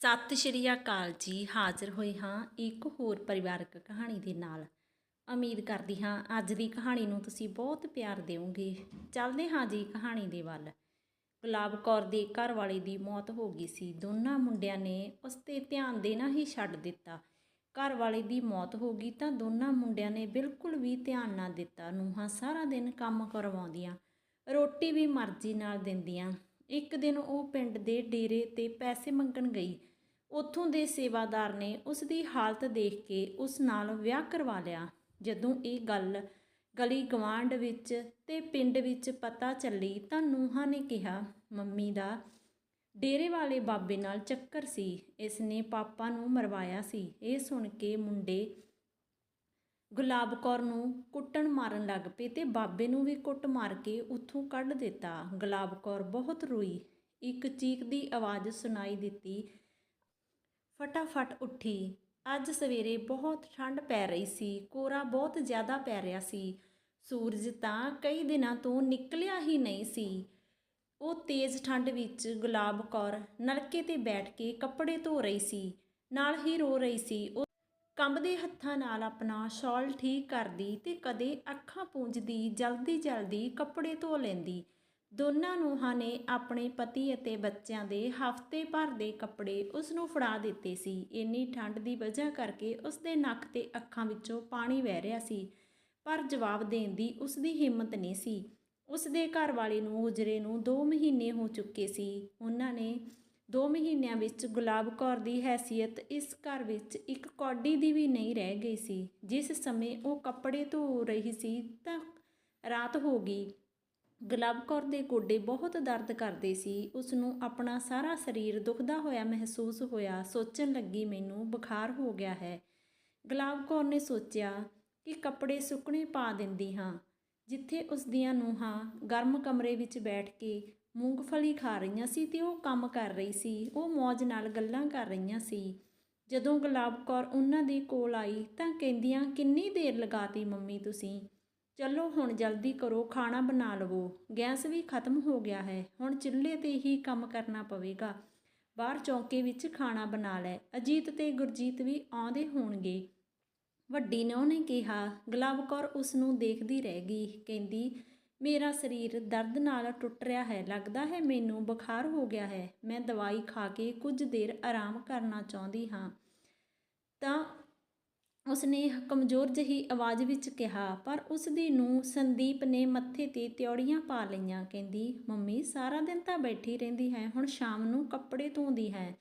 ਸਤਿ ਸ਼੍ਰੀ ਅਕਾਲ ਜੀ, ਹਾਜ਼ਰ ਹੋਏ ਹਾਂ ਇੱਕ ਹੋਰ ਪਰਿਵਾਰਕ ਕਹਾਣੀ ਦੇ ਨਾਲ। ਉਮੀਦ ਕਰਦੀ ਹਾਂ ਅੱਜ ਦੀ ਕਹਾਣੀ ਨੂੰ ਤੁਸੀਂ ਬਹੁਤ ਪਿਆਰ ਦਿਓਗੇ। ਚੱਲਦੇ ਹਾਂ ਜੀ ਕਹਾਣੀ ਦੇ ਵੱਲ। ਗੁਲਾਬ ਕੌਰ ਦੇ ਘਰ ਵਾਲੇ ਦੀ ਮੌਤ ਹੋ ਗਈ ਸੀ। ਦੋਨਾਂ ਮੁੰਡਿਆਂ ਨੇ ਉਸ ਤੇ ਧਿਆਨ ਦੇਣਾ ਹੀ ਛੱਡ ਦਿੱਤਾ। ਘਰ ਵਾਲੇ ਦੀ ਮੌਤ ਹੋ ਗਈ ਤਾਂ ਦੋਨਾਂ ਮੁੰਡਿਆਂ ਨੇ ਬਿਲਕੁਲ ਵੀ ਧਿਆਨ ਨਾ ਦਿੱਤਾ। ਨੂੰਹਾਂ ਸਾਰਾ ਦਿਨ ਕੰਮ ਕਰਵਾਉਂਦੀਆਂ, ਰੋਟੀ ਵੀ ਮਰਜ਼ੀ ਨਾਲ ਦਿੰਦੀਆਂ। ਇੱਕ ਦਿਨ ਉਹ ਪਿੰਡ ਦੇ ਡੇਰੇ ਤੇ ਪੈਸੇ ਮੰਗਣ ਗਈ। ਉੱਥੋਂ ਦੇ ਸੇਵਾਦਾਰ ਨੇ ਉਸ ਦੀ ਹਾਲਤ ਦੇਖ ਕੇ ਉਸ ਨਾਲ ਵਿਆਹ ਕਰਵਾ ਲਿਆ। ਜਦੋਂ ਇਹ ਗੱਲ ਗਲੀ ਗਵਾਂਢ ਵਿੱਚ ਤੇ ਪਿੰਡ ਵਿੱਚ ਪਤਾ ਚੱਲੀ ਤਾਂ ਨੂੰਹਾਂ ਨੇ ਕਿਹਾ, ਮੰਮੀ ਦਾ ਡੇਰੇ ਵਾਲੇ ਬਾਬੇ ਨਾਲ ਚੱਕਰ ਸੀ। ਇਸ ਨੇ ਪਾਪਾ ਨੂੰ ਮਰਵਾਇਆ ਸੀ। ਇਹ ਸੁਣ ਕੇ ਮੁੰਡੇ ਗੁਲਾਬ ਕੌਰ ਨੂੰ ਕੁੱਟਣ ਮਾਰਨ ਲੱਗ ਪਏ ਤੇ ਬਾਬੇ ਨੂੰ ਵੀ ਕੁੱਟ ਮਾਰ ਕੇ ਉੱਥੋਂ ਕੱਢ ਦਿੱਤਾ। ਗੁਲਾਬ ਕੌਰ ਬਹੁਤ ਰੋਈ। ਇੱਕ ਚੀਕ ਦੀ ਆਵਾਜ਼ ਸੁਣਾਈ ਦਿੱਤੀ। ਫਟਾਫਟ ਉੱਠੀ। ਅੱਜ ਸਵੇਰੇ ਬਹੁਤ ਠੰਡ ਪੈ ਰਹੀ ਸੀ। ਕੋਰਾ ਬਹੁਤ ਜ਼ਿਆਦਾ ਪੈ ਰਿਹਾ ਸੀ। ਸੂਰਜ ਤਾਂ ਕਈ ਦਿਨਾਂ ਤੋਂ ਨਿਕਲਿਆ ਹੀ ਨਹੀਂ ਸੀ। ਉਹ ਤੇਜ਼ ਠੰਡ ਵਿੱਚ ਗੁਲਾਬ ਕੌਰ ਨਲਕੇ ਤੇ ਬੈਠ ਕੇ ਕੱਪੜੇ ਧੋ ਰਹੀ ਸੀ। ਨਾਲ ਹੀ ਰੋ ਰਹੀ ਸੀ। ਉਹ ਕੰਬਦੇ ਹੱਥਾਂ ਨਾਲ ਆਪਣਾ ਸ਼ਾਲ ਠੀਕ ਕਰਦੀ ਤੇ ਕਦੇ ਅੱਖਾਂ ਪੂੰਝਦੀ, ਜਲਦੀ ਜਲਦੀ ਕੱਪੜੇ ਧੋ ਲੈਂਦੀ। ਦੋਨਾਂ ਨੂੰਹਾਂ ਨੇ ਆਪਣੇ ਪਤੀ ਅਤੇ ਬੱਚਿਆਂ ਦੇ ਹਫ਼ਤੇ ਭਰ ਦੇ ਕੱਪੜੇ ਉਸ ਨੂੰ ਫੜਾ ਦਿੱਤੇ ਸੀ। ਇੰਨੀ ਠੰਡ ਦੀ ਵਜ੍ਹਾ ਕਰਕੇ ਉਸ ਦੇ ਨੱਕ ਤੇ ਅੱਖਾਂ ਵਿੱਚੋਂ ਪਾਣੀ ਵਹਿ ਰਿਹਾ ਸੀ, ਪਰ ਜਵਾਬ ਦੇਣ ਦੀ ਉਸ ਦੀ ਹਿੰਮਤ ਨਹੀਂ ਸੀ। ਉਸ ਦੇ ਘਰ ਵਾਲੇ ਨੂੰ ਉਜਰੇ ਨੂੰ 2 ਮਹੀਨੇ ਹੋ ਚੁੱਕੇ ਸੀ। ਉਹਨਾਂ ਨੇ ਦੋ ਮਹੀਨਿਆਂ ਵਿੱਚ ਗੁਲਾਬ ਕੌਰ ਦੀ ਹੈਸੀਅਤ ਇਸ ਘਰ ਵਿੱਚ ਇੱਕ ਕੌਡੀ ਦੀ ਵੀ ਨਹੀਂ ਰਹਿ ਗਈ ਸੀ। ਜਿਸ ਸਮੇਂ ਉਹ ਕੱਪੜੇ ਧੋ ਰਹੀ ਸੀ ਤਾਂ ਰਾਤ ਹੋ ਗਈ। ਗੁਲਾਬ ਕੌਰ ਦੇ ਗੋਡੇ ਬਹੁਤ ਦਰਦ ਕਰਦੇ ਸੀ। ਉਸ ਨੂੰ ਆਪਣਾ ਸਾਰਾ ਸਰੀਰ ਦੁਖਦਾ ਹੋਇਆ ਮਹਿਸੂਸ ਹੋਇਆ। ਸੋਚਣ ਲੱਗੀ, ਮੈਨੂੰ ਬੁਖਾਰ ਹੋ ਗਿਆ ਹੈ। ਗੁਲਾਬ ਕੌਰ ਨੇ ਸੋਚਿਆ ਕਿ ਕੱਪੜੇ ਸੁੱਕਣੇ ਪਾ ਦਿੰਦੀ ਹਾਂ। ਜਿੱਥੇ ਉਸ ਦੀਆਂ ਨੂੰਹਾਂ ਗਰਮ ਕਮਰੇ ਵਿੱਚ ਬੈਠ ਕੇ ਮੂੰਗਫਲੀ ਖਾ ਰਹੀਆਂ ਸੀ ਤੇ ਉਹ ਕੰਮ ਕਰ ਰਹੀ ਸੀ, ਉਹ ਮौज ਨਾਲ ਗੱਲਾਂ ਕਰ ਰਹੀਆਂ ਸੀ। ਜਦੋਂ ਗੁਲਾਬ ਕੌਰ ਉਹਨਾਂ ਦੇ ਕੋਲ ਆਈ ਤਾਂ ਕਹਿੰਦੀਆਂ, ਕਿੰਨੀ ਦੇਰ ਲਗਾਤੀ ਮੰਮੀ ਤੁਸੀਂ? ਚਲੋ ਹੁਣ ਜਲਦੀ ਕਰੋ, ਖਾਣਾ ਬਣਾ ਲਵੋ। ਗੈਸ ਵੀ ਖਤਮ ਹੋ ਗਿਆ ਹੈ, ਹੁਣ ਚੁੱਲ੍ਹੇ ਤੇ ਹੀ ਕੰਮ ਕਰਨਾ ਪਵੇਗਾ। ਬਾਹਰ ਚੌਂਕੇ ਵਿੱਚ ਖਾਣਾ ਬਣਾ ਲੈ। ਅਜੀਤ ਤੇ ਗੁਰਜੀਤ ਵੀ ਆਉਂਦੇ ਹੋਣਗੇ। ਵੱਡੀ ਨੇ ਉਹਨੇ ਕਿਹਾ, ਗੁਲਾਬ ਕੌਰ ਉਸ ਨੂੰ ਦੇਖਦੀ ਰਹਿ ਗਈ। ਕਹਿੰਦੀ ਮੇਰਾ ਸਰੀਰ ਦਰਦ ਨਾਲ ਟੁੱਟ ਰਿਹਾ ਹੈ, ਲੱਗਦਾ ਹੈ ਮੈਨੂੰ ਬੁਖਾਰ ਹੋ ਗਿਆ ਹੈ। ਮੈਂ ਦਵਾਈ ਖਾ ਕੇ ਕੁਝ ਦੇਰ ਆਰਾਮ ਕਰਨਾ ਚਾਹੁੰਦੀ ਹਾਂ। ਤਾਂ ਉਸਨੇ ਕਮਜ਼ੋਰ ਜਹੀ ਆਵਾਜ਼ ਵਿੱਚ ਕਿਹਾ, ਪਰ ਉਸ ਦੀ ਨੂੰ ਸੰਦੀਪ ਨੇ ਮੱਥੇ ਤੇ ਤਿਉੜੀਆਂ ਪਾ ਲਈਆਂ। ਕਹਿੰਦੀ, ਮੰਮੀ, ਸਾਰਾ ਦਿਨ ਤਾਂ ਬੈਠੀ ਰਹਿੰਦੀ ਹੈ, ਹੁਣ ਸ਼ਾਮ ਨੂੰ ਕੱਪੜੇ ਧੋਂਦੀ ਹੈ।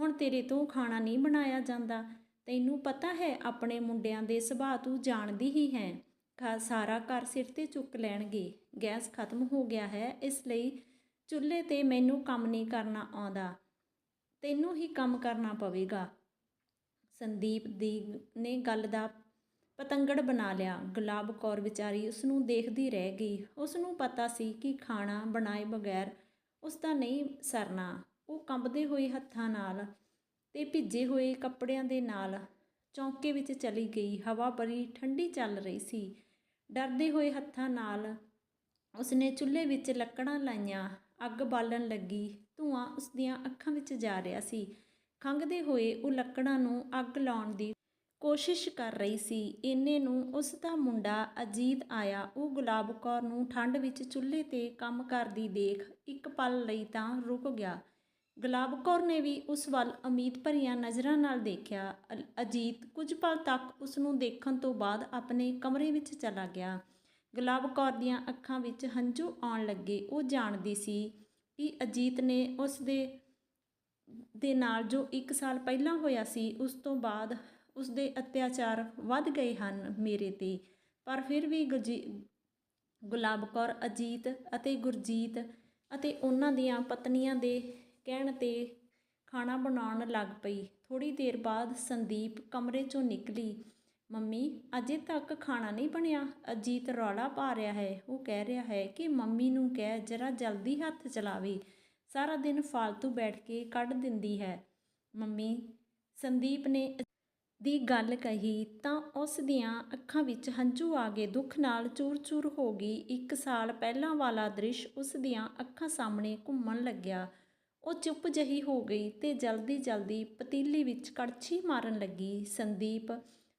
ਹੁਣ ਤੇਰੇ ਤੋਂ ਖਾਣਾ ਨਹੀਂ ਬਣਾਇਆ ਜਾਂਦਾ। ਤੈਨੂੰ ਪਤਾ ਹੈ, ਆਪਣੇ ਮੁੰਡਿਆਂ ਦੇ ਸੁਭਾਅ ਤੂੰ ਜਾਣਦੀ ਹੀ ਹੈ। ਸਾਰਾ ਘਰ ਸਿਰ ਤੇ ਚੁੱਕ ਲੈਣਗੇ। ਗੈਸ ਖਤਮ ਹੋ ਗਿਆ ਹੈ, ਇਸ ਲਈ ਚੁੱਲ੍ਹੇ ਤੇ ਮੈਨੂੰ ਕੰਮ ਨਹੀਂ ਕਰਨਾ ਆਉਂਦਾ। ਤੈਨੂੰ ਹੀ ਕੰਮ ਕਰਨਾ ਪਵੇਗਾ। ਸੰਦੀਪ ਦੀ ਨੇ ਗੱਲ ਦਾ ਪਤੰਗੜ ਬਣਾ ਲਿਆ। ਗੁਲਾਬ ਕੌਰ ਵਿਚਾਰੀ ਉਸ ਨੂੰ ਦੇਖਦੀ ਰਹਿ ਗਈ। ਉਸ ਨੂੰ ਪਤਾ ਸੀ ਕਿ ਖਾਣਾ ਬਣਾਏ ਬਗੈਰ ਉਸ ਦਾ ਨਹੀਂ ਸਰਨਾ। ਉਹ ਕੰਬਦੇ ਹੋਏ ਹੱਥਾਂ ਨਾਲ ਤੇ ਭਿੱਜੇ ਹੋਏ ਕੱਪੜਿਆਂ ਦੇ ਨਾਲ ਚੌਂਕੇ ਵਿੱਚ ਚਲੀ ਗਈ। ਹਵਾ ਬੜੀ ਠੰਡੀ ਚੱਲ ਰਹੀ ਸੀ। ਡਰਦੇ ਹੋਏ ਹੱਥਾਂ ਨਾਲ ਉਸਨੇ ਚੁੱਲ੍ਹੇ ਵਿੱਚ ਲੱਕੜਾਂ ਲਾਈਆਂ। ਅੱਗ ਬਾਲਣ ਲੱਗੀ। ਧੂਆਂ ਉਸ ਦੀਆਂ ਅੱਖਾਂ ਵਿੱਚ ਜਾ ਰਿਹਾ ਸੀ। ਖੰਘਦੇ ਹੋਏ ਉਹ ਲੱਕੜਾਂ ਨੂੰ ਅੱਗ ਲਾਉਣ ਦੀ ਕੋਸ਼ਿਸ਼ ਕਰ ਰਹੀ ਸੀ। ਇੰਨੇ ਨੂੰ ਉਸ ਦਾ ਮੁੰਡਾ ਅਜੀਤ ਆਇਆ। ਉਹ ਗੁਲਾਬ ਕੌਰ ਨੂੰ ਠੰਡ ਵਿੱਚ ਚੁੱਲ੍ਹੇ ਤੇ ਕੰਮ ਕਰਦੀ ਦੇਖ ਇੱਕ ਪਲ ਲਈ ਤਾਂ ਰੁਕ ਗਿਆ। ਗੁਲਾਬ ਕੌਰ ਨੇ ਵੀ ਉਸ ਵੱਲ ਉਮੀਦ ਭਰੀਆਂ ਨਜ਼ਰਾਂ ਨਾਲ ਦੇਖਿਆ। ਅ- ਅਜੀਤ ਕੁਝ ਪਲ ਤੱਕ ਉਸ ਨੂੰ ਦੇਖਣ ਤੋਂ ਬਾਅਦ ਆਪਣੇ ਕਮਰੇ ਵਿੱਚ ਚਲਾ ਗਿਆ। ਗੁਲਾਬ ਕੌਰ ਦੀਆਂ ਅੱਖਾਂ ਵਿੱਚ ਹੰਝੂ ਆਉਣ ਲੱਗੇ। ਉਹ ਜਾਣਦੀ ਸੀ ਕਿ ਅਜੀਤ ਨੇ ਉਸ ਦੇ ਦੇ ਨਾਲ ਜੋ 1 ਸਾਲ ਪਹਿਲਾਂ ਹੋਇਆ ਸੀ, ਉਸ ਤੋਂ ਬਾਅਦ ਉਸ ਦੇ ਅਤਿਆਚਾਰ ਵੱਧ ਗਏ ਹਨ ਮੇਰੇ ਤੇ। ਪਰ ਫਿਰ ਵੀ ਗੁਰਜੀ ਗੁਲਾਬ ਕੌਰ, ਅਜੀਤ ਅਤੇ ਗੁਰਜੀਤ ਅਤੇ ਉਹਨਾਂ ਦੀਆਂ ਪਤਨੀਆਂ ਦੇ ਕਹਿਣ ਤੇ ਖਾਣਾ ਬਣਾਉਣ ਲੱਗ ਪਈ। ਥੋੜ੍ਹੀ ਦੇਰ ਬਾਅਦ ਸੰਦੀਪ ਕਮਰੇ ਚੋਂ ਨਿਕਲੀ। ਮੰਮੀ, ਅਜੇ ਤੱਕ ਖਾਣਾ ਨਹੀਂ ਬਣਿਆ। ਅਜੀਤ ਰੌਲਾ ਪਾ ਰਿਹਾ ਹੈ। ਉਹ ਕਹਿ ਰਿਹਾ ਹੈ ਕਿ ਮੰਮੀ ਨੂੰ ਕਹਿ ਜਰਾ ਜਲਦੀ ਹੱਥ ਚਲਾਵੇ। ਸਾਰਾ ਦਿਨ ਫਾਲਤੂ ਬੈਠ ਕੇ ਕੱਢ ਦਿੰਦੀ ਹੈ। ਮੰਮੀ, ਸੰਦੀਪ ਨੇ ਦੀ ਗੱਲ ਕਹੀ ਤਾਂ ਉਸ ਦੀਆਂ ਅੱਖਾਂ ਵਿੱਚ ਹੰਝੂ ਆ ਗਏ। ਦੁੱਖ ਨਾਲ ਚੂਰ-ਚੂਰ ਹੋ ਗਈ। ਇੱਕ ਸਾਲ ਪਹਿਲਾਂ ਵਾਲਾ ਦ੍ਰਿਸ਼ ਉਸ ਦੀਆਂ ਅੱਖਾਂ ਸਾਹਮਣੇ ਘੁੰਮਣ ਲੱਗਿਆ। ਉਹ ਚੁੱਪ ਜਹੀ ਹੋ ਗਈ ਤੇ ਜਲਦੀ ਜਲਦੀ ਪਤੀਲੀ ਵਿੱਚ ਕੜਛੀ ਮਾਰਨ ਲੱਗੀ। ਸੰਦੀਪ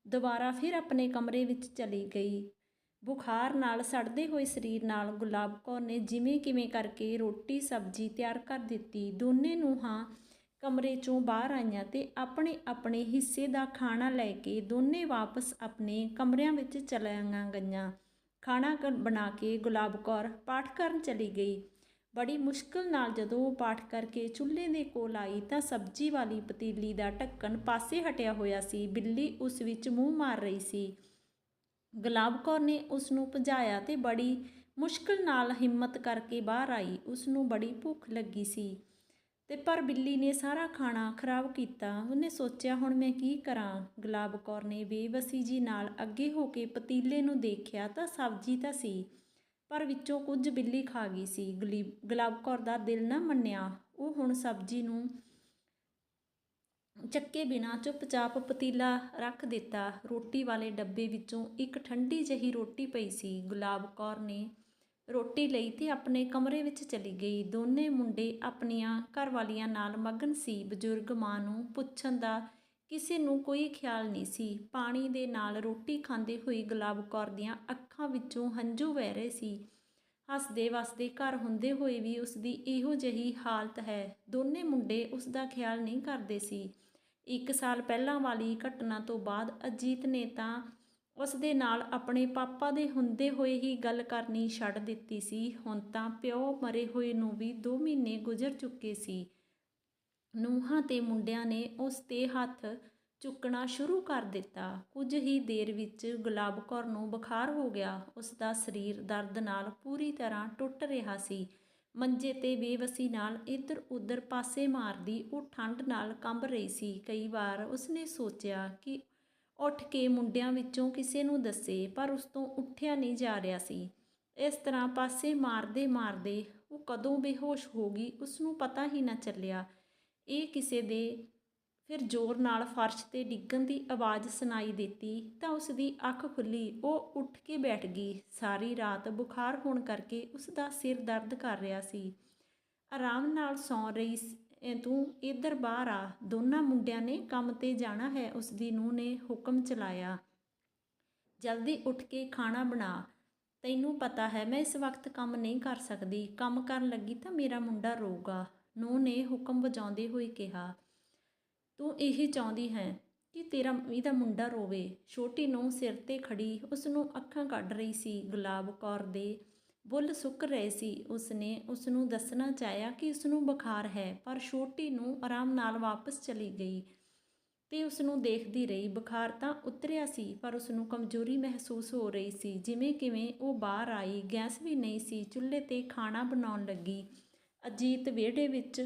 ਦੁਬਾਰਾ ਫਿਰ ਆਪਣੇ ਕਮਰੇ ਵਿੱਚ ਚਲੀ ਗਈ। ਬੁਖਾਰ ਨਾਲ ਸੜਦੇ ਹੋਏ ਸਰੀਰ ਨਾਲ ਗੁਲਾਬ ਕੌਰ ਨੇ ਜਿਵੇਂ ਕਿਵੇਂ ਕਰਕੇ ਰੋਟੀ, ਸਬਜ਼ੀ ਤਿਆਰ ਕਰ ਦਿੱਤੀ। ਦੋਨੇ ਨੂੰ ਹਾਂ ਕਮਰੇ ਚੋਂ ਬਾਹਰ ਆਈਆਂ ਤੇ ਆਪਣੇ ਆਪਣੇ ਹਿੱਸੇ ਦਾ ਖਾਣਾ ਲੈ ਕੇ ਦੋਨੇ ਵਾਪਸ ਆਪਣੇ ਕਮਰਿਆਂ ਵਿੱਚ ਚਲੀਆਂ ਗਈਆਂ। ਖਾਣਾ ਬਣਾ ਕੇ ਗੁਲਾਬ ਕੌਰ ਪਾਠ ਕਰਨ ਚਲੀ ਗਈ। ਬੜੀ ਮੁਸ਼ਕਲ ਨਾਲ ਜਦੋਂ ਉਹ ਪਾਠ ਕਰਕੇ ਚੁੱਲ੍ਹੇ ਦੇ ਕੋਲ ਆਈ ਤਾਂ ਸਬਜ਼ੀ ਵਾਲੀ ਪਤੀਲੀ ਦਾ ਢੱਕਣ ਪਾਸੇ ਹਟਿਆ ਹੋਇਆ ਸੀ। ਬਿੱਲੀ ਉਸ ਵਿੱਚ ਮੂੰਹ ਮਾਰ ਰਹੀ ਸੀ। ਗੁਲਾਬ ਕੌਰ ਨੇ ਉਸ ਨੂੰ ਭਜਾਇਆ ਤੇ ਬੜੀ ਮੁਸ਼ਕਲ ਨਾਲ ਹਿੰਮਤ ਕਰਕੇ ਬਾਹਰ ਆਈ। ਉਸ ਨੂੰ ਬੜੀ ਭੁੱਖ ਲੱਗੀ ਸੀ ਤੇ ਪਰ ਬਿੱਲੀ ਨੇ ਸਾਰਾ ਖਾਣਾ ਖਰਾਬ ਕੀਤਾ। ਉਹਨੇ ਸੋਚਿਆ, ਹੁਣ ਮੈਂ ਕੀ ਕਰਾਂ? ਗੁਲਾਬ ਕੌਰ ਨੇ ਬੇਵਸੀ ਜੀ ਨਾਲ ਅੱਗੇ ਹੋ ਕੇ ਪਤੀਲੇ ਨੂੰ ਦੇਖਿਆ ਤਾਂ ਸਬਜ਼ੀ ਤਾਂ ਸੀ। ਪਰ ਵਿੱਚੋਂ ਕੁਝ ਬਿੱਲੀ ਖਾ ਗਈ ਸੀ। ਗੁਲਾਬ ਕੌਰ ਦਾ ਦਿਲ ਨਾ ਮੰਨਿਆ। ਉਹ ਹੁਣ ਸਬਜ਼ੀ ਨੂੰ ਚੱਕੇ ਬਿਨਾ ਚੁੱਪਚਾਪ ਪਤੀਲਾ ਰੱਖ ਦਿੱਤਾ। ਰੋਟੀ ਵਾਲੇ ਡੱਬੇ ਵਿੱਚੋਂ ਇੱਕ ਠੰਡੀ ਜਹੀ ਰੋਟੀ ਪਈ ਸੀ। ਗੁਲਾਬ ਕੌਰ ਨੇ ਰੋਟੀ ਲਈ ਤੇ ਆਪਣੇ ਕਮਰੇ ਵਿੱਚ ਚਲੀ ਗਈ। ਦੋਨੇ ਮੁੰਡੇ ਆਪਣੀਆਂ ਘਰਵਾਲੀਆਂ ਨਾਲ ਮਗਨ ਸੀ। ਬਜ਼ੁਰਗ ਮਾਂ ਨੂੰ ਪੁੱਛਣ ਦਾ ਕਿਸੇ ਨੂੰ ਕੋਈ ਖਿਆਲ ਨਹੀਂ ਸੀ। ਪਾਣੀ ਦੇ ਨਾਲ ਰੋਟੀ ਖਾਂਦੇ ਹੋਈ ਗੁਲਾਬ ਕੌਰ ਦੀਆਂ ਅੱਖਾਂ ਵਿੱਚੋਂ ਹੰਝੂ ਵਹਿ ਰਹੇ ਸੀ। ਹੱਸਦੇ ਵਸਦੇ ਘਰ ਹੁੰਦੇ ਹੋਏ ਵੀ ਉਸ ਦੀ ਇਹੋ ਜਿਹੀ ਹਾਲਤ ਹੈ। ਦੋਨੇ ਮੁੰਡੇ ਉਸ ਦਾ ਖਿਆਲ ਨਹੀਂ ਕਰਦੇ ਸੀ। ਇੱਕ ਸਾਲ ਪਹਿਲਾਂ ਵਾਲੀ ਘਟਨਾ ਤੋਂ ਬਾਅਦ ਅਜੀਤ ਨੇ ਤਾਂ ਉਸ ਦੇ ਨਾਲ ਆਪਣੇ ਪਾਪਾ ਦੇ ਹੁੰਦੇ ਹੋਏ ਹੀ ਗੱਲ ਕਰਨੀ ਛੱਡ ਦਿੱਤੀ ਸੀ। ਹੁਣ ਤਾਂ ਪਿਓ ਮਰੇ ਹੋਏ ਨੂੰ ਵੀ 2 ਮਹੀਨੇ ਗੁਜ਼ਰ ਚੁੱਕੇ ਸੀ। ਨੂੰਹਾਂ ਤੇ ਮੁੰਡਿਆਂ ਨੇ ਉਸ ਤੇ ਹੱਥ ਚੁੱਕਣਾ ਸ਼ੁਰੂ ਕਰ ਦਿੱਤਾ। ਕੁਝ ਹੀ ਦੇਰ ਵਿੱਚ ਗੁਲਾਬ ਕੌਰ ਨੂੰ ਬੁਖਾਰ ਹੋ ਗਿਆ। ਉਸ ਦਾ ਸਰੀਰ ਦਰਦ ਨਾਲ ਪੂਰੀ ਤਰ੍ਹਾਂ ਟੁੱਟ ਰਿਹਾ ਸੀ। ਮੰਜੇ ਤੇ ਬੇਵਸੀ ਨਾਲ ਇੱਧਰ ਉੱਧਰ ਪਾਸੇ ਮਾਰਦੀ ਉਹ ਠੰਡ ਨਾਲ ਕੰਬ ਰਹੀ ਸੀ। ਕਈ ਵਾਰ ਉਸਨੇ ਸੋਚਿਆ ਕਿ ਉੱਠ ਕੇ ਮੁੰਡਿਆਂ ਵਿੱਚੋਂ ਕਿਸੇ ਨੂੰ ਦੱਸੇ, ਪਰ ਉਸ ਤੋਂ ਉੱਠਿਆ ਨਹੀਂ ਜਾ ਰਿਹਾ ਸੀ। ਇਸ ਤਰ੍ਹਾਂ ਪਾਸੇ ਮਾਰਦੇ ਮਾਰਦੇ ਉਹ ਕਦੋਂ ਬੇਹੋਸ਼ ਹੋ ਗਈ ਉਸ ਨੂੰ ਪਤਾ ਹੀ ਨਾ ਚੱਲਿਆ। ਇਹ ਕਿਸੇ ਦੇ ਫਿਰ ਜ਼ੋਰ ਨਾਲ ਫਰਸ਼ ਤੇ ਡਿੱਗਣ ਦੀ ਆਵਾਜ਼ ਸੁਣਾਈ ਦਿੱਤੀ ਤਾਂ ਉਸ ਦੀ ਅੱਖ ਖੁੱਲੀ। ਉਹ ਉੱਠ ਕੇ ਬੈਠ ਗਈ। ਸਾਰੀ ਰਾਤ ਬੁਖਾਰ ਹੋਣ ਕਰਕੇ ਉਸ ਦਾ ਸਿਰ ਦਰਦ ਕਰ ਰਿਹਾ ਸੀ। ਆਰਾਮ ਨਾਲ ਸੌਂ ਰਹੀ ਤੂੰ ਇੱਧਰ ਬਾਹਰ ਆ। ਦੋਨਾਂ ਮੁੰਡਿਆਂ ਨੇ ਕੰਮ ਤੇ ਜਾਣਾ ਹੈ। ਉਸ ਦੀ ਨੂੰਹ ਨੇ ਹੁਕਮ ਚਲਾਇਆ। ਜਲਦੀ ਉੱਠ ਕੇ ਖਾਣਾ ਬਣਾ। ਤੈਨੂੰ ਪਤਾ ਹੈ, ਮੈਂ ਇਸ ਵਕਤ ਕੰਮ ਨਹੀਂ ਕਰ ਸਕਦੀ। ਕੰਮ ਕਰਨ ਲੱਗੀ ਤਾਂ ਮੇਰਾ ਮੁੰਡਾ ਰੋਊਗਾ। ਨੂੰਹ ਨੇ ਹੁਕਮ ਵਜਾਉਂਦੇ ਹੋਏ ਕਿਹਾ, ਤੂੰ ਇਹੀ ਚਾਹੁੰਦੀ ਹੈ ਕਿ ਤੇਰਾ ਇਹਦਾ ਮੁੰਡਾ ਰੋਵੇ। ਛੋਟੀ ਨੂੰ ਸਿਰ ਤੇ ਖੜੀ ਉਸ ਨੂੰ ਅੱਖਾਂ ਕੱਢ ਰਹੀ ਸੀ। ਗੁਲਾਬ ਕੌਰ ਦੇ ਬੁੱਲ ਸੁੱਕ ਰਹੇ ਸੀ। ਉਸਨੇ ਉਸ ਨੂੰ ਦੱਸਣਾ ਚਾਹਿਆ ਕਿ ਉਸ ਨੂੰ ਬੁਖਾਰ ਹੈ, ਪਰ ਛੋਟੀ ਨੂੰ ਆਰਾਮ ਨਾਲ ਵਾਪਸ ਚਲੀ ਗਈ ਤੇ ਉਸ ਨੂੰ ਦੇਖਦੀ ਰਹੀ। ਬੁਖਾਰ ਤਾਂ ਉਤਰਿਆ ਸੀ, ਪਰ ਉਸ ਨੂੰ ਕਮਜ਼ੋਰੀ ਮਹਿਸੂਸ ਹੋ ਰਹੀ ਸੀ। ਜਿਵੇਂ ਕਿਵੇਂ ਉਹ ਬਾਹਰ ਆਈ, ਗੈਸ ਵੀ ਨਹੀਂ ਸੀ, ਚੁੱਲ੍ਹੇ ਤੇ ਖਾਣਾ ਬਣਾਉਣ ਲੱਗੀ। ਅਜੀਤ ਵਿਹੜੇ ਵਿੱਚ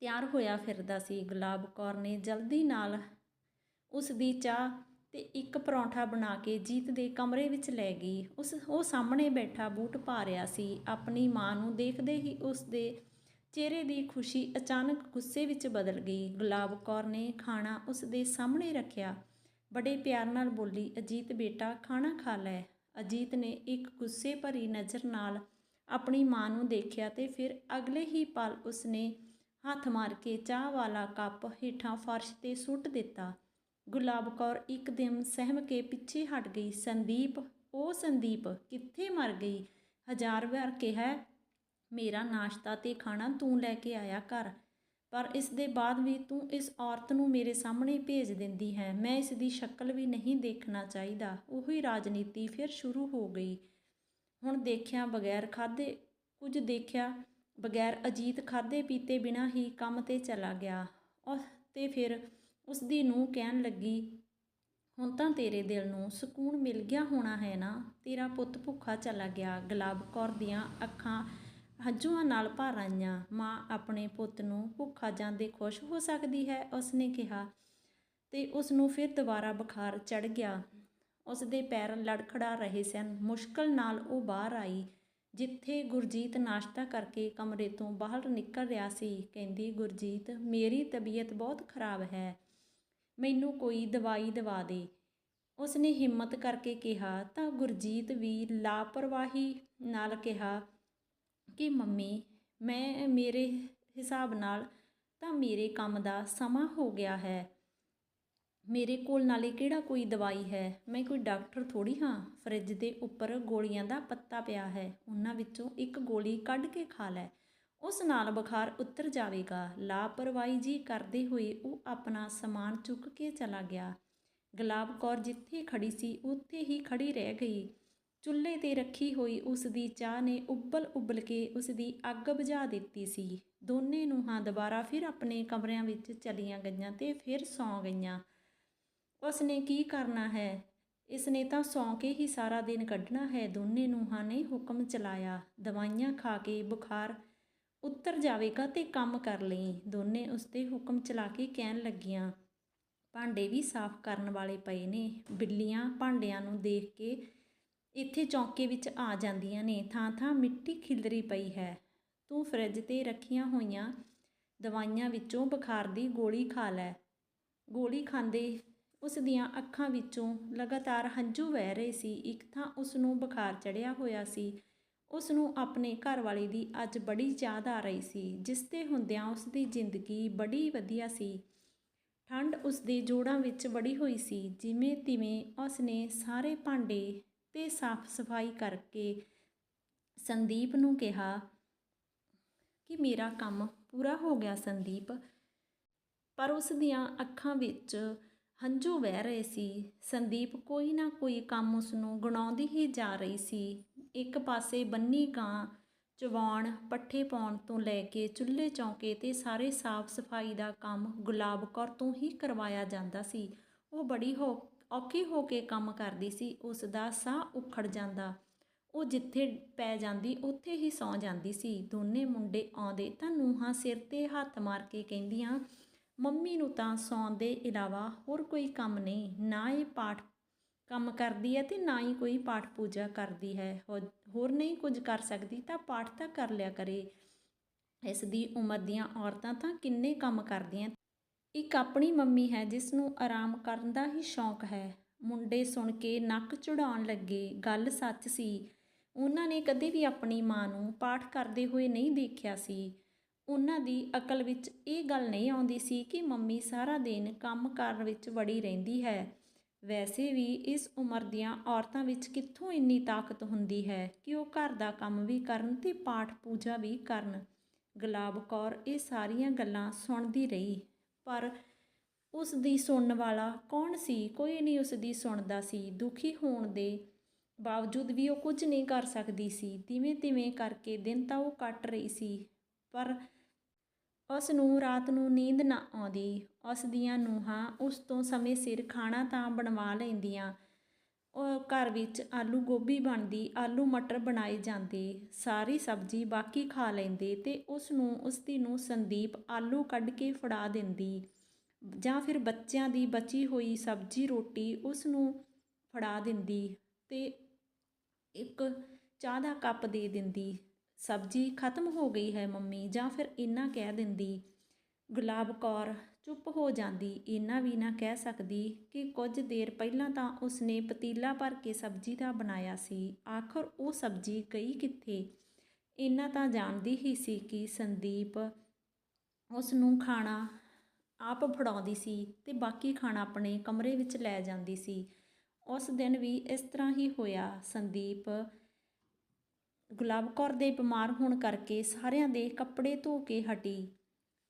ਤਿਆਰ ਹੋਇਆ ਫਿਰਦਾ ਸੀ। ਗੁਲਾਬ ਕੌਰ ਨੇ ਜਲਦੀ ਨਾਲ ਉਸ ਦੀ ਚਾਹ ਤੇ ਇੱਕ ਪਰੌਂਠਾ ਬਣਾ ਕੇ ਜੀਤ ਦੇ ਕਮਰੇ ਵਿੱਚ ਲੈ ਗਈ। ਉਸ, ਉਹ ਸਾਹਮਣੇ ਬੈਠਾ ਬੂਟ ਪਾ ਰਿਹਾ ਸੀ। ਆਪਣੀ ਮਾਂ ਨੂੰ ਦੇਖਦੇ ਹੀ ਉਸ ਦੇ ਚਿਹਰੇ ਦੀ ਖੁਸ਼ੀ ਅਚਾਨਕ ਗੁੱਸੇ ਵਿੱਚ ਬਦਲ ਗਈ। ਗੁਲਾਬ ਕੌਰ ਨੇ ਖਾਣਾ ਉਸ ਦੇ ਸਾਹਮਣੇ ਰੱਖਿਆ। ਬੜੇ ਪਿਆਰ ਨਾਲ ਬੋਲੀ, ਅਜੀਤ ਬੇਟਾ, ਖਾਣਾ ਖਾ ਲੈ। ਅਜੀਤ ਨੇ ਇੱਕ ਗੁੱਸੇ ਭਰੀ ਨਜ਼ਰ ਨਾਲ ਆਪਣੀ ਮਾਂ ਨੂੰ ਦੇਖਿਆ ਤੇ ਫਿਰ ਅਗਲੇ ਹੀ ਪਲ ਉਸਨੇ ਹੱਥ ਮਾਰ ਕੇ ਚਾਹ ਵਾਲਾ ਕੱਪ ਹੇਠਾਂ ਫਰਸ਼ ਤੇ ਸੁੱਟ ਦਿੱਤਾ। ਗੁਲਾਬ ਕੌਰ ਇੱਕ ਦਿਨ ਸਹਿਮ ਕੇ ਪਿੱਛੇ ਹਟ ਗਈ। ਸੰਦੀਪ ਉਹ ਸੰਦੀਪ, ਕਿੱਥੇ ਮਰ ਗਈ? ਹਜ਼ਾਰ ਵਾਰ ਕਿਹਾ, ਮੇਰਾ ਨਾਸ਼ਤਾ ਤੇ ਖਾਣਾ ਤੂੰ ਲੈ ਕੇ ਆਇਆ ਕਰ। ਪਰ ਇਸ ਦੇ ਬਾਅਦ ਵੀ ਤੂੰ ਇਸ ਔਰਤ ਨੂੰ ਮੇਰੇ ਸਾਹਮਣੇ ਭੇਜ ਦਿੰਦੀ ਹੈ। ਮੈਂ ਇਸ ਦੀ ਸ਼ਕਲ ਵੀ ਨਹੀਂ ਦੇਖਣਾ ਚਾਹੀਦਾ। ਉਹੀ ਰਾਜਨੀਤੀ ਫਿਰ ਸ਼ੁਰੂ ਹੋ ਗਈ। ਹੁਣ ਦੇਖਿਆ ਬਗੈਰ ਖਾਦੇ ਕੁਝ ਦੇਖਿਆ ਬਗੈਰ ਅਜੀਤ ਖਾਦੇ ਪੀਤੇ ਬਿਨਾ ਹੀ ਕੰਮ ਤੇ ਚਲਾ ਗਿਆ। ਔਰ ਤੇ ਫਿਰ ਉਸ ਦੀ ਨੂੰ ਕਹਿਣ ਲੱਗੀ, ਹੁਣ ਤਾਂ ਤੇਰੇ ਦਿਲ ਨੂੰ ਸਕੂਨ ਮਿਲ ਗਿਆ ਹੋਣਾ ਹੈ ਨਾ? ਤੇਰਾ ਪੁੱਤ ਭੁੱਖਾ ਚਲਾ ਗਿਆ ਗੁਲਾਬ ਕੌਰ ਦੀਆਂ ਅੱਖਾਂ ਹੰਝੂਆਂ ਨਾਲ ਭਰ ਆਈਆਂ। ਮਾਂ ਆਪਣੇ ਪੁੱਤ ਨੂੰ ਭੁੱਖਾ ਜਾਂਦੇ ਖੁਸ਼ ਹੋ ਸਕਦੀ ਹੈ? ਉਸਨੇ ਕਿਹਾ ਤੇ ਉਸ ਨੂੰ ਫਿਰ ਦੁਬਾਰਾ ਬੁਖਾਰ ਚੜ ਗਿਆ। ਉਸ ਦੇ ਪੈਰ ਲੜਖੜਾ ਰਹੇ ਸਨ। ਮੁਸ਼ਕਲ ਨਾਲ ਉਹ ਬਾਹਰ ਆਈ, ਜਿੱਥੇ ਗੁਰਜੀਤ ਨਾਸ਼ਤਾ ਕਰਕੇ ਕਮਰੇ ਤੋਂ ਬਾਹਰ ਨਿਕਲ ਰਿਹਾ ਸੀ। ਕਹਿੰਦੀ, ਗੁਰਜੀਤ, ਮੇਰੀ ਤਬੀਅਤ ਬਹੁਤ ਖਰਾਬ ਹੈ। ਮੈਨੂੰ ਕੋਈ ਦਵਾਈ ਦਵਾ ਦੇ। ਉਸਨੇ ਹਿੰਮਤ ਕਰਕੇ ਕਿਹਾ, ਤਾਂ ਗੁਰਜੀਤ ਵੀ ਲਾਪਰਵਾਹੀ ਨਾਲ ਕਿਹਾ ਕਿ, ਮੰਮੀ, ਮੈਂ, ਮੇਰੇ ਹਿਸਾਬ ਨਾਲ ਤਾਂ ਮੇਰੇ ਕੰਮ ਦਾ ਸਮਾਂ ਹੋ ਗਿਆ ਹੈ। ਮੇਰੇ ਕੋਲ ਨਾਲੇ ਕਿਹੜਾ ਕੋਈ ਦਵਾਈ ਹੈ? ਮੈਂ ਕੋਈ ਡਾਕਟਰ ਥੋੜੀ ਹਾਂ। ਫਰਿੱਜ ਦੇ ਉੱਪਰ ਗੋਲੀਆਂ ਦਾ ਪੱਤਾ ਪਿਆ ਹੈ। ਉਹਨਾਂ ਵਿੱਚੋਂ ਇੱਕ ਗੋਲੀ ਕੱਢ ਕੇ ਖਾ ਲੈ। ਉਸ ਨਾਲ ਬੁਖਾਰ ਉਤਰ ਜਾਵੇਗਾ। ਲਾਪਰਵਾਹੀ ਜੀ ਕਰਦੇ ਹੋਏ ਉਹ ਆਪਣਾ ਸਮਾਨ ਚੁੱਕ ਕੇ ਚਲਾ ਗਿਆ। ਗੁਲਾਬ ਕੌਰ ਜਿੱਥੇ ਖੜੀ ਸੀ, ਉੱਥੇ ਹੀ ਖੜੀ ਰਹਿ ਗਈ। ਚੁੱਲ੍ਹੇ ਤੇ ਰੱਖੀ ਹੋਈ ਉਸ ਦੀ ਚਾਹ ਨੇ ਉੱਬਲ ਉੱਬਲ ਕੇ ਉਸ ਦੀ ਅੱਗ ਬੁਝਾ ਦਿੱਤੀ ਸੀ। ਦੋਨੇ ਨੂੰਹਾਂ ਦੁਬਾਰਾ ਫਿਰ ਆਪਣੇ ਕਮਰਿਆਂ ਵਿੱਚ ਚਲੀਆਂ ਗਈਆਂ ਤੇ ਫਿਰ ਸੌਂ ਗਈਆਂ। ਉਸ ਨੇ ਕੀ ਕਰਨਾ ਹੈ? ਇਸ ਨੇ ਤਾਂ ਸੌਂ ਕੇ ਹੀ ਸਾਰਾ ਦਿਨ ਕੱਢਣਾ ਹੈ। ਦੋਨੇ ਨੂੰਹਾਂ ਨੇ ਹੁਕਮ ਚਲਾਇਆ। ਦਵਾਈਆਂ ਖਾ ਕੇ ਬੁਖਾਰ ਉੱਤਰ ਜਾਵੇਗਾ ਤੇ ਕੰਮ ਕਰ ਲਈ। ਦੋਨੇ ਉਸ ਤੇ ਹੁਕਮ ਚਲਾ ਕੇ ਕਹਿਣ ਲੱਗੀਆਂ। ਭਾਂਡੇ ਵੀ ਸਾਫ਼ ਕਰਨ ਵਾਲੇ ਪਏ ਨੇ। ਬਿੱਲੀਆਂ ਭਾਂਡਿਆਂ ਨੂੰ ਦੇਖ ਕੇ ਇੱਥੇ ਚੌਂਕੇ ਵਿੱਚ ਆ ਜਾਂਦੀਆਂ ਨੇ। ਥਾਂ ਥਾਂ ਮਿੱਟੀ ਖਿਲਰੀ ਪਈ ਹੈ। ਤੂੰ ਫਰਿੱਜ ਤੇ ਰੱਖੀਆਂ ਹੋਈਆਂ ਦਵਾਈਆਂ ਵਿੱਚੋਂ ਬੁਖਾਰ ਦੀ ਗੋਲੀ ਖਾ ਲੈ। ਗੋਲੀ ਖਾਂਦੇ ਉਸ ਦੀਆਂ ਅੱਖਾਂ ਵਿੱਚੋਂ ਲਗਾਤਾਰ ਹੰਝੂ ਵਹਿ ਰਹੇ ਸੀ। ਇੱਕ ਤਾਂ ਉਸ ਨੂੰ ਬੁਖਾਰ ਚੜਿਆ ਹੋਇਆ ਸੀ। ਉਸ ਨੂੰ ਆਪਣੇ ਘਰ ਵਾਲੇ ਦੀ ਅੱਜ ਬੜੀ ਯਾਦ ਆ ਰਹੀ ਸੀ, ਜਿਸ ਦੇ ਹੁੰਦਿਆਂ ਉਸ ਦੀ ਜ਼ਿੰਦਗੀ ਬੜੀ ਵਧੀਆ ਸੀ। ਠੰਡ ਉਸ ਦੇ ਜੋੜਾਂ ਵਿੱਚ ਵੜੀ ਹੋਈ ਸੀ, ਜਿਵੇਂ ਤਿਵੇਂ ਉਸ ਨੇ ਸਾਰੇ ਭਾਂਡੇ ਤੇ ਸਾਫ਼ ਸਫ਼ਾਈ ਕਰਕੇ ਸੰਦੀਪ ਨੂੰ ਕਿਹਾ, ਕਿ ਮੇਰਾ ਕੰਮ ਪੂਰਾ ਹੋ ਗਿਆ ਸੰਦੀਪ। ਪਰ ਉਸ ਦੀਆਂ ਅੱਖਾਂ ਵਿੱਚ ਹੰਝੂ ਵਹਿ ਰਹੇ ਸੀ। ਸੰਦੀਪ ਕੋਈ ਨਾ ਕੋਈ ਕੰਮ ਉਸ ਨੂੰ ਗਣਾਉਂਦੀ ਹੀ ਜਾ ਰਹੀ ਸੀ। ਇੱਕ ਪਾਸੇ ਬੰਨੀ ਗਾਂ ਚਵਾਉਣ ਪੱਠੇ ਪਾਉਣ ਤੋਂ ਲੈ ਕੇ ਚੁੱਲ੍ਹੇ ਚੌਂਕੇ ਤੇ ਸਾਰੇ ਸਾਫ਼ ਸਫ਼ਾਈ ਦਾ ਕੰਮ ਗੁਲਾਬ ਕੌਰ ਤੋਂ ਹੀ ਕਰਵਾਇਆ ਜਾਂਦਾ ਸੀ। ਉਹ ਬੜੀ ਹੋ, ਔਖੀ ਹੋ ਕੇ ਕੰਮ ਕਰਦੀ ਸੀ। ਉਸ ਦਾ ਸਾਹ ਉਖੜ ਜਾਂਦਾ। ਉਹ ਜਿੱਥੇ ਪੈ ਜਾਂਦੀ, ਉੱਥੇ ਹੀ ਸੌਂ ਜਾਂਦੀ ਸੀ। ਦੋਨੇ ਮੁੰਡੇ ਆਉਂਦੇ ਤਾਂ ਨੂੰਹਾਂ ਸਿਰ ਤੇ ਹੱਥ ਮਾਰ ਕੇ ਕਹਿੰਦੀਆਂ ਮੰਮੀ ਨੂੰ ਤਾਂ ਸੌਣ ਦੇ ਇਲਾਵਾ ਹੋਰ ਕੋਈ ਕੰਮ ਨਹੀਂ, ਨਾ ਇਹ ਪਾਠ ਕੰਮ ਕਰਦੀ ਹੈ ਤੇ ਨਾ ਹੀ ਕੋਈ ਪਾਠ ਪੂਜਾ ਕਰਦੀ ਹੈ। ਹੋ- ਹੋਰ ਨਹੀਂ ਕੁਝ ਕਰ ਸਕਦੀ ਤਾਂ ਪਾਠ ਤਾਂ ਕਰ ਲਿਆ ਕਰੇ। ਇਸ ਦੀ ਉਮਰ ਦੀਆਂ ਔਰਤਾਂ ਤਾਂ ਕਿੰਨੇ ਕੰਮ ਕਰਦੀਆਂ। ਇੱਕ ਆਪਣੀ ਮੰਮੀ ਹੈ ਜਿਸ ਨੂੰ ਆਰਾਮ ਕਰਨ ਦਾ ਹੀ ਸ਼ੌਂਕ ਹੈ। ਮੁੰਡੇ ਸੁਣ ਕੇ ਨੱਕ ਚੁੜਾਉਣ ਲੱਗੇ, ਗੱਲ ਸੱਚ ਸੀ। ਉਹਨਾਂ ਨੇ ਕਦੇ ਵੀ ਆਪਣੀ ਮਾਂ ਨੂੰ ਪਾਠ ਕਰਦੇ ਹੋਏ ਨਹੀਂ ਦੇਖਿਆ ਸੀ। ਉਹਨਾਂ ਦੀ ਅਕਲ ਵਿੱਚ ਇਹ ਗੱਲ ਨਹੀਂ ਆਉਂਦੀ ਸੀ ਕਿ ਮੰਮੀ ਸਾਰਾ ਦਿਨ ਕੰਮ ਕਰਨ ਵਿੱਚ ਵੜੀ ਰਹਿੰਦੀ ਹੈ। ਵੈਸੇ ਵੀ ਇਸ ਉਮਰ ਦੀਆਂ ਔਰਤਾਂ ਵਿੱਚ ਕਿੱਥੋਂ ਇੰਨੀ ਤਾਕਤ ਹੁੰਦੀ ਹੈ ਕਿ ਉਹ ਘਰ ਦਾ ਕੰਮ ਵੀ ਕਰਨ ਤੇ ਪਾਠ ਪੂਜਾ ਵੀ ਕਰਨ। ਗੁਲਾਬ ਕੌਰ ਇਹ ਸਾਰੀਆਂ ਗੱਲਾਂ ਸੁਣਦੀ ਰਹੀ, ਪਰ ਉਸ ਦੀ ਸੁਣਨ ਵਾਲਾ ਕੌਣ ਸੀ? ਕੋਈ ਨਹੀਂ ਉਸ ਦੀ ਸੁਣਦਾ ਸੀ। ਦੁਖੀ ਹੋਣ ਦੇ ਬਾਵਜੂਦ ਵੀ ਉਹ ਕੁਝ ਨਹੀਂ ਕਰ ਸਕਦੀ ਸੀ। ਤਿਵੇਂ ਤਿਵੇਂ ਕਰਕੇ ਦਿਨ ਤਾਂ ਉਹ ਕੱਟ ਰਹੀ ਸੀ, ਪਰ ਉਸ ਨੂੰ ਰਾਤ ਨੂੰ ਨੀਂਦ ਨਾ ਆਉਂਦੀ। ਉਸ ਦੀਆਂ ਨੂੰਹਾਂ ਉਸ ਤੋਂ ਸਮੇਂ ਸਿਰ ਖਾਣਾ ਤਾਂ ਬਣਵਾ ਲੈਂਦੀਆਂ। ਉਹ ਘਰ ਵਿੱਚ ਆਲੂ ਗੋਭੀ ਬਣਦੀ, ਆਲੂ ਮਟਰ ਬਣਾਏ ਜਾਂਦੇ, ਸਾਰੀ ਸਬਜ਼ੀ ਬਾਕੀ ਖਾ ਲੈਂਦੇ ਤੇ ਉਸ ਨੂੰ ਉਸ ਦੀ ਨੂੰ ਸੰਦੀਪ ਆਲੂ ਕੱਢ ਕੇ ਫੜਾ ਦਿੰਦੀ। ਜਾਂ ਫਿਰ ਬੱਚਿਆਂ ਦੀ ਬਚੀ ਹੋਈ ਸਬਜ਼ੀ ਰੋਟੀ ਉਸ ਨੂੰ ਫੜਾ ਦਿੰਦੀ ਤੇ ਇੱਕ ਚਾਹ ਦਾ ਕੱਪ ਦੇ ਦਿੰਦੀ। ਸਬਜ਼ੀ ਖਤਮ ਹੋ ਗਈ ਹੈ ਮੰਮੀ, ਜਾਂ ਫਿਰ ਇੰਨਾ ਕਹਿ ਦਿੰਦੀ। ਗੁਲਾਬ ਕੌਰ ਚੁੱਪ ਹੋ ਜਾਂਦੀ। ਇੰਨਾ ਵੀ ਨਾ ਕਹਿ ਸਕਦੀ ਕਿ ਕੁਝ ਦੇਰ ਪਹਿਲਾਂ ਤਾਂ ਉਸਨੇ ਪਤੀਲਾ ਭਰ ਕੇ ਸਬਜ਼ੀ ਦਾ ਬਣਾਇਆ ਸੀ। ਆਖਰ ਉਹ ਸਬਜ਼ੀ ਗਈ ਕਿੱਥੇ? ਇੰਨਾ ਤਾਂ ਜਾਣਦੀ ਹੀ ਸੀ ਕਿ ਸੰਦੀਪ ਉਸ ਨੂੰ ਖਾਣਾ ਆਪ ਫੜਾਉਂਦੀ ਸੀ ਤੇ ਬਾਕੀ ਖਾਣਾ ਆਪਣੇ ਕਮਰੇ ਵਿੱਚ ਲੈ ਜਾਂਦੀ ਸੀ। ਉਸ ਦਿਨ ਵੀ ਇਸ ਤਰ੍ਹਾਂ ਹੀ ਹੋਇਆ। ਸੰਦੀਪ ਗੁਲਾਬ ਕੌਰ ਦੇ ਬਿਮਾਰ ਹੋਣ ਕਰਕੇ ਸਾਰਿਆਂ ਦੇ ਕੱਪੜੇ ਧੋ ਕੇ ਹਟੀ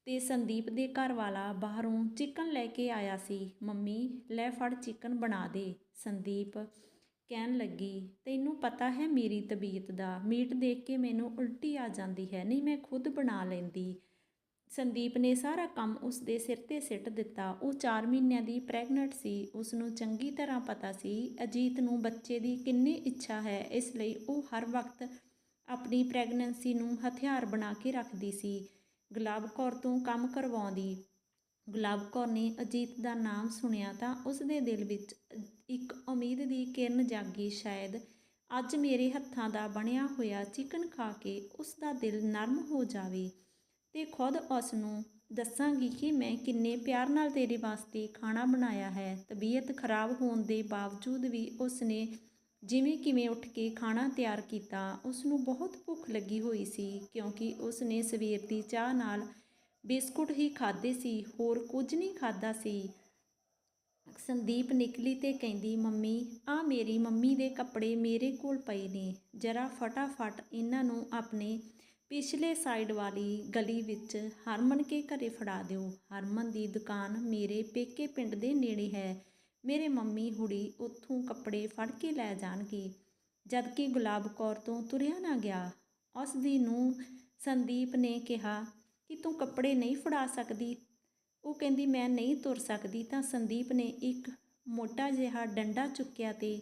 ਤੇ ਸੰਦੀਪ ਦੇ ਘਰ ਵਾਲਾ ਬਾਹਰੋਂ ਚਿਕਨ ਲੈ ਕੇ ਆਇਆ ਸੀ। ਮੰਮੀ, ਲੈ ਫੜ ਚਿਕਨ ਬਣਾ ਦੇ, ਸੰਦੀਪ ਕਹਿਣ ਲੱਗੀ। ਤੈਨੂੰ ਪਤਾ ਹੈ ਮੇਰੀ ਤਬੀਅਤ ਦਾ। ਮੀਟ ਦੇਖ ਕੇ ਮੈਨੂੰ ਉਲਟੀ ਆ ਜਾਂਦੀ ਹੈ। ਨਹੀਂ, ਮੈਂ ਖੁਦ ਬਣਾ ਲੈਂਦੀ। ਸੰਦੀਪ ਨੇ ਸਾਰਾ ਕੰਮ ਉਸ ਦੇ ਸਿਰ ਤੇ ਸਿੱਟ ਦਿੱਤਾ। ਉਹ 4 ਮਹੀਨਿਆਂ ਦੀ ਪ੍ਰੈਗਨੈਂਟ ਸੀ। ਉਸ ਨੂੰ ਚੰਗੀ ਤਰ੍ਹਾਂ ਪਤਾ ਸੀ, ਅਜੀਤ ਨੂੰ ਬੱਚੇ ਦੀ ਕਿੰਨੀ ਇੱਛਾ ਹੈ, ਇਸ ਲਈ ਉਹ ਹਰ ਵਕਤ ਆਪਣੀ ਪ੍ਰੈਗਨੈਂਸੀ ਨੂੰ ਹਥਿਆਰ ਬਣਾ ਕੇ ਰੱਖਦੀ ਸੀ। ਗੁਲਾਬ ਕੌਰ ਤੋਂ ਕੰਮ ਕਰਵਾਉਂਦੀ। ਗੁਲਾਬ ਕੌਰ ਨੇ ਅਜੀਤ ਦਾ ਨਾਮ ਸੁਣਿਆ ਤਾਂ ਉਸ ਦੇ ਦਿਲ ਵਿੱਚ ਇੱਕ ਉਮੀਦ ਦੀ ਕਿਰਨ ਜਾਗੀ। ਸ਼ਾਇਦ ਅੱਜ ਮੇਰੇ ਹੱਥਾਂ ਦਾ ਬਣਿਆ ਹੋਇਆ ਚਿਕਨ ਖਾ ਕੇ ਉਸ ਦਾ ਦਿਲ ਨਰਮ ਹੋ ਜਾਵੇ ਤੇ ਖੁਦ ਉਸ ਨੂੰ ਦੱਸਾਂਗੀ ਕਿ ਮੈਂ ਕਿੰਨੇ ਪਿਆਰ ਨਾਲ ਤੇਰੇ ਵਾਸਤੇ ਖਾਣਾ ਬਣਾਇਆ ਹੈ। ਤਬੀਅਤ ਖਰਾਬ ਹੋਣ ਦੇ ਬਾਵਜੂਦ ਵੀ ਉਸ ਨੇ ਜਿਵੇਂ ਕਿਵੇਂ ਉੱਠ ਕੇ ਖਾਣਾ ਤਿਆਰ ਕੀਤਾ ਉਸ ਨੂੰ ਬਹੁਤ ਭੁੱਖ ਲੱਗੀ ਹੋਈ ਸੀ ਕਿਉਂਕਿ ਉਸ ਨੇ ਸਵੇਰ ਦੀ ਚਾਹ ਨਾਲ ਬਿਸਕੁਟ ਹੀ ਖਾਦੇ ਸੀ, ਹੋਰ ਕੁਝ ਨਹੀਂ ਖਾਦਾ ਸੀ। ਸੰਦੀਪ ਨਿਕਲੀ ਤੇ ਕਹਿੰਦੀ, ਮੰਮੀ ਆ ਮੇਰੀ ਮੰਮੀ ਦੇ ਕੱਪੜੇ ਮੇਰੇ ਕੋਲ ਪਏ ਨੇ। ਜਰਾ ਫਟਾਫਟ ਇਹਨਾਂ ਨੂੰ ਆਪਣੇ ਪਿਛਲੇ ਸਾਈਡ ਵਾਲੀ ਗਲੀ ਵਿੱਚ ਹਰਮਨ ਕੇ ਘਰੇ ਫੜਾ ਦਿਓ। ਹਰਮਨ ਦੀ ਦੁਕਾਨ ਮੇਰੇ ਪੇਕੇ ਪਿੰਡ ਦੇ ਨੇੜੇ ਹੈ। ਮੇਰੇ ਮੰਮੀ ਹੁੜੀ ਉੱਥੋਂ ਕੱਪੜੇ ਫੜ ਕੇ ਲੈ ਜਾਣਗੇ। ਜਦਕਿ ਗੁਲਾਬ ਕੌਰ ਤੋਂ ਤੁਰਿਆ ਨਾ ਗਿਆ। ਉਸ ਦੀ ਨੂੰ ਸੰਦੀਪ ਨੇ ਕਿਹਾ ਕਿ ਤੂੰ ਕੱਪੜੇ ਨਹੀਂ ਫੜਾ ਸਕਦੀ। ਉਹ ਕਹਿੰਦੀ, ਮੈਂ ਨਹੀਂ ਤੁਰ ਸਕਦੀ। ਤਾਂ ਸੰਦੀਪ ਨੇ ਇੱਕ ਮੋਟਾ ਜਿਹਾ ਡੰਡਾ ਚੁੱਕਿਆ ਤੇ,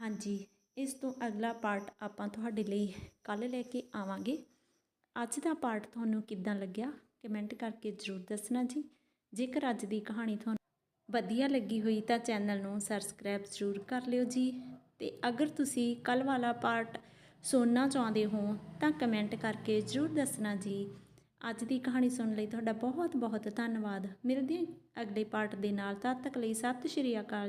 ਹਾਂਜੀ, ਇਸ ਤੋਂ ਅਗਲਾ ਪਾਰਟ ਆਪਾਂ ਤੁਹਾਡੇ ਲਈ ਕੱਲ ਲੈ ਕੇ ਆਵਾਂਗੇ। ਅੱਜ ਦਾ ਪਾਰਟ ਤੁਹਾਨੂੰ ਕਿੱਦਾਂ ਲੱਗਿਆ? ਕਮੈਂਟ ਕਰਕੇ ਜ਼ਰੂਰ ਦੱਸਣਾ ਜੀ। ਜੇਕਰ ਅੱਜ ਦੀ ਕਹਾਣੀ ਤੁਹਾਨੂੰ ਵਧੀਆ ਲੱਗੀ ਹੋਈ ਤਾਂ ਚੈਨਲ ਨੂੰ ਸਬਸਕ੍ਰਾਈਬ ਜ਼ਰੂਰ ਕਰ ਲਿਓ ਜੀ। ਤੇ ਅਗਰ ਤੁਸੀਂ ਕੱਲ ਵਾਲਾ ਪਾਰਟ ਸੁਣਨਾ ਚਾਹੁੰਦੇ ਹੋ ਤਾਂ ਕਮੈਂਟ ਕਰਕੇ ਜ਼ਰੂਰ ਦੱਸਣਾ ਜੀ। ਅੱਜ ਦੀ ਕਹਾਣੀ ਸੁਣਨ ਲਈ ਤੁਹਾਡਾ ਬਹੁਤ ਬਹੁਤ ਧੰਨਵਾਦ। ਮਿਲਦੇ ਹਾਂ ਅਗਲੇ ਪਾਰਟ ਦੇ ਨਾਲ। ਤਦ ਤੱਕ ਲਈ ਸਤਿ ਸ਼੍ਰੀ ਅਕਾਲ